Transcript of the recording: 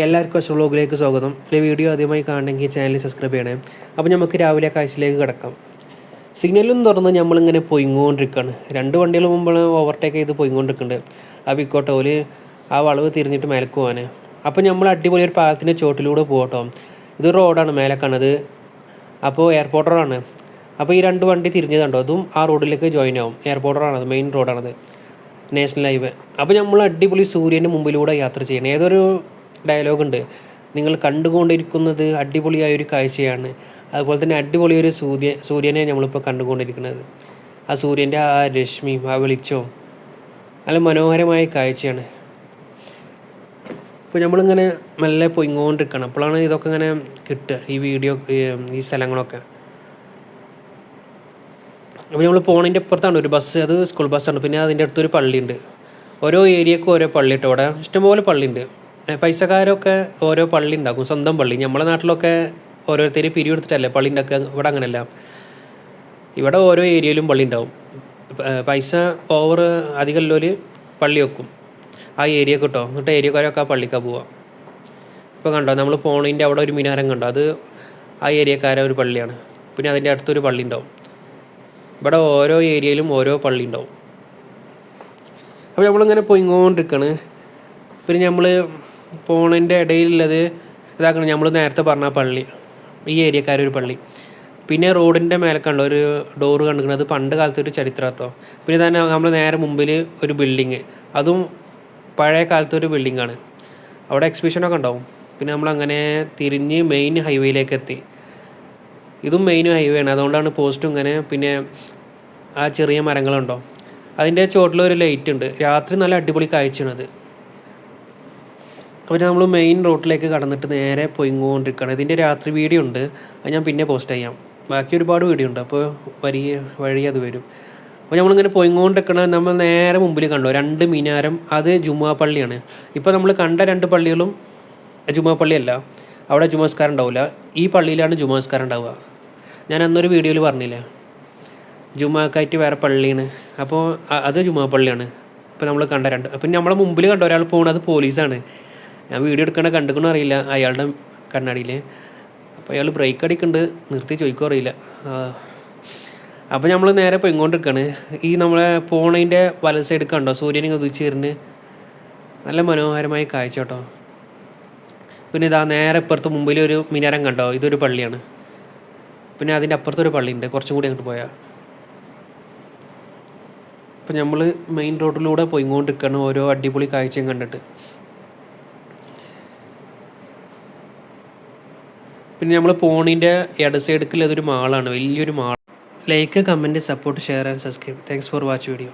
എല്ലാവർക്കും അശ്വ വ്ളോഗിലേക്ക് സ്വാഗതം. ഈ വീഡിയോ ആദ്യമായി കാണണമെങ്കിൽ ചാനൽ സബ്സ്ക്രൈബ് ചെയ്യണേ. അപ്പോൾ നമുക്ക് രാവിലെ കാഴ്ചയിലേക്ക് കിടക്കാം. സിഗ്നലും തുറന്ന് നമ്മളിങ്ങനെ പൊയ്ക്കൊണ്ടിരിക്കുകയാണ് രണ്ട് വണ്ടികൾ മുമ്പ് ഓവർടേക്ക് ചെയ്ത് പൊയ്ങ്ങോണ്ടിരിക്കുന്നുണ്ട്. ആ വിക്കോട്ടെ ഓൽ ആ വളവ് തിരിഞ്ഞിട്ട് മേലേക്ക് പോകാൻ അപ്പോൾ നമ്മൾ അടിപൊളി ഒരു പാലത്തിന്റെ ചോട്ടിലൂടെ പോകട്ടോ ഇത് റോഡാണ് മേലെ കാണുന്നത് അപ്പോൾ എയർപോർട്ട് റോഡാണ് അപ്പോൾ ഈ രണ്ട് വണ്ടി തിരിഞ്ഞത് കണ്ടോ? അതും ആ റോഡിലേക്ക് ജോയിൻ ആവും. എയർപോർട്ട് റോഡാണത് മെയിൻ റോഡാണത് നാഷണൽ ഹൈവേ അപ്പോൾ നമ്മൾ അടിപൊളി സൂര്യന്റെ മുമ്പിലൂടെ യാത്ര ചെയ്യണം. ഏതൊരു ഡയലോഗ് ഉണ്ട്. നിങ്ങൾ കണ്ടുകൊണ്ടിരിക്കുന്നത് അടിപൊളിയായ ഒരു കാഴ്ചയാണ്. അതുപോലെ തന്നെ അടിപൊളി ഒരു സൂര്യ സൂര്യനെ നമ്മളിപ്പോൾ കണ്ടുകൊണ്ടിരിക്കുന്നത്. ആ സൂര്യന്റെ ആ രശ്മിയും ആ വെളിച്ചവും നല്ല മനോഹരമായ കാഴ്ചയാണ്. ഇപ്പോൾ നമ്മളിങ്ങനെ മെല്ലെ പൊയ്ക്കൊണ്ടിരിക്കണം. അപ്പോഴാണ് ഇതൊക്കെ ഇങ്ങനെ കിട്ടുക ഈ വീഡിയോ ഈ സ്ഥലങ്ങളൊക്കെ. അപ്പോൾ നമ്മൾ പോണതിന്റെ അപ്പുറത്താണ് ഒരു ബസ് അത് സ്കൂൾ ബസ്സാണ് പിന്നെ അതിന്റെ അടുത്തൊരു പള്ളിയുണ്ട്. ഓരോ ഏരിയക്കും ഓരോ പള്ളി കേട്ടോ അവിടെ ഇഷ്ടംപോലെ പള്ളിയുണ്ട്. പൈസക്കാരൊക്കെ ഓരോ പള്ളി ഉണ്ടാക്കും സ്വന്തം പള്ളി. നമ്മളെ നാട്ടിലൊക്കെ ഓരോരുത്തർ പിരിവെടുത്തിട്ടല്ലേ പള്ളി ഉണ്ടാക്കുക ഇവിടെ അങ്ങനെയല്ല. ഇവിടെ ഓരോ ഏരിയയിലും പള്ളി ഉണ്ടാവും. പൈസ ഓവർ അധികമുള്ളവർ പള്ളി വെക്കും. ആ ഏരിയ കിട്ടോ എന്നിട്ട് ഏരിയക്കാരൊക്കെ ആ പള്ളിക്കാണ് പോവുക ഇപ്പോൾ കണ്ടോ? നമ്മൾ പോണതിന്റെ അവിടെ ഒരു മിനാരം കണ്ടോ? അത് ആ ഏരിയക്കാരെ ഒരു പള്ളിയാണ്. പിന്നെ അതിന്റെ അടുത്തൊരു പള്ളി ഉണ്ടാവും. ഇവിടെ ഓരോ ഏരിയയിലും ഓരോ പള്ളി ഉണ്ടാവും. അപ്പോൾ നമ്മളിങ്ങനെ പോയിക്കൊണ്ടിരിക്കുകയാണ് പിന്നെ നമ്മൾ പോണതിന്റെ ഇടയിലുള്ളത് ഇതാക്കണം. നമ്മൾ നേരത്തെ പറഞ്ഞ പള്ളി. ഈ ഏരിയക്കാരൊരു പള്ളി. പിന്നെ റോഡിന്റെ മേലെ കണ്ട ഒരു ഡോറ് കണ്ടിരിക്കുന്നത്. പണ്ട് കാലത്തെ ഒരു ചരിത്രം കേട്ടോ പിന്നെ തന്നെ നമ്മൾ നേരെ മുമ്പിൽ ഒരു ബിൽഡിങ് അതും പഴയ കാലത്തെ ഒരു ബിൽഡിങ്ങാണ് അവിടെ എക്സിബിഷനൊക്കെ ഉണ്ടാവും. പിന്നെ നമ്മൾ അങ്ങനെ തിരിഞ്ഞ് മെയിൻ ഹൈവേയിലേക്ക് എത്തി ഇതും മെയിൻ ഹൈവേ ആണ്. അതുകൊണ്ടാണ് പോസ്റ്റും ഇങ്ങനെ പിന്നെ ആ ചെറിയ മരങ്ങളുണ്ടോ. അതിന്റെ ചോട്ടിലൊരു ലൈറ്റ് ഉണ്ട്. രാത്രി നല്ല അടിപൊളി കാഴ്ചയാണത് അപ്പോൾ നമ്മൾ മെയിൻ റോട്ടിലേക്ക് കടന്നിട്ട് നേരെ പോയിക്കൊണ്ടിരിക്കുകയാണ് ഇതിന്റെ രാത്രി വീഡിയോ ഉണ്ട്. അത് ഞാൻ പിന്നെ പോസ്റ്റ് ചെയ്യാം. ബാക്കി ഒരുപാട് വീഡിയോ ഉണ്ട്. അപ്പോൾ വരി വഴി അത് വരും. അപ്പോൾ നമ്മളിങ്ങനെ പോയിക്കൊണ്ടിരിക്കണ നമ്മൾ നേരെ മുമ്പിൽ കണ്ടു? രണ്ട് മിനാരം. അത് ജുമാ പള്ളിയാണ്. ഇപ്പോൾ നമ്മൾ കണ്ട രണ്ട് പള്ളികളും ജുമാ പള്ളിയല്ല. അവിടെ ജുമാസ്കാരം ഉണ്ടാവില്ല ഈ പള്ളിയിലാണ് ജുമാസ്കാരം ഉണ്ടാവുക. ഞാൻ അന്നൊരു വീഡിയോയിൽ പറഞ്ഞില്ലേ? ജുമാക്കായിട്ട് വേറെ പള്ളിയാണ്. അപ്പോൾ അത് ജുമാ പള്ളിയാണ്. ഇപ്പോൾ നമ്മൾ കണ്ട രണ്ട് അപ്പം നമ്മളെ മുമ്പിൽ കണ്ട ഒരാൾ പോകുന്നത് പോലീസാണ്. ഞാൻ വീഡിയോ എടുക്കണ കണ്ടുക്കണോ അറിയില്ല അയാളുടെ കണ്ണാടിയിൽ അപ്പോൾ അയാൾ ബ്രേക്ക് അടിക്കുന്നുണ്ട് നിർത്തി ചോദിക്കോ അറിയില്ല. അപ്പോൾ നമ്മൾ നേരെ പോയിക്കൊണ്ടിരിക്കുകയാണ് ഈ നമ്മളെ പോണതിന്റെ വലത് സൈഡ് കണ്ടോ? സൂര്യനെ ഉദിച്ച് വരുന്നത് നല്ല മനോഹരമായി കാഴ്ച കേട്ടോ. പിന്നെ ഇതാ നേരെ ഇപ്പുറത്ത് മുമ്പിൽ ഒരു മിനാരം കണ്ടോ? ഇതൊരു പള്ളിയാണ്. പിന്നെ അതിന്റെ അപ്പുറത്തൊരു പള്ളിയുണ്ട്. കുറച്ചും കൂടി അങ്ങോട്ട് പോയാൽ അപ്പം നമ്മൾ മെയിൻ റോഡിലൂടെ പോയിക്കൊണ്ടിരിക്കുകയാണ് ഓരോ അടിപൊളി കാഴ്ചയും കണ്ടിട്ട്. പിന്നെ നമ്മൾ പോണിന്റെ ഇട സൈഡിൽ അതൊരു മാളാണ് വലിയൊരു mall like comment support share and subscribe thanks for watch video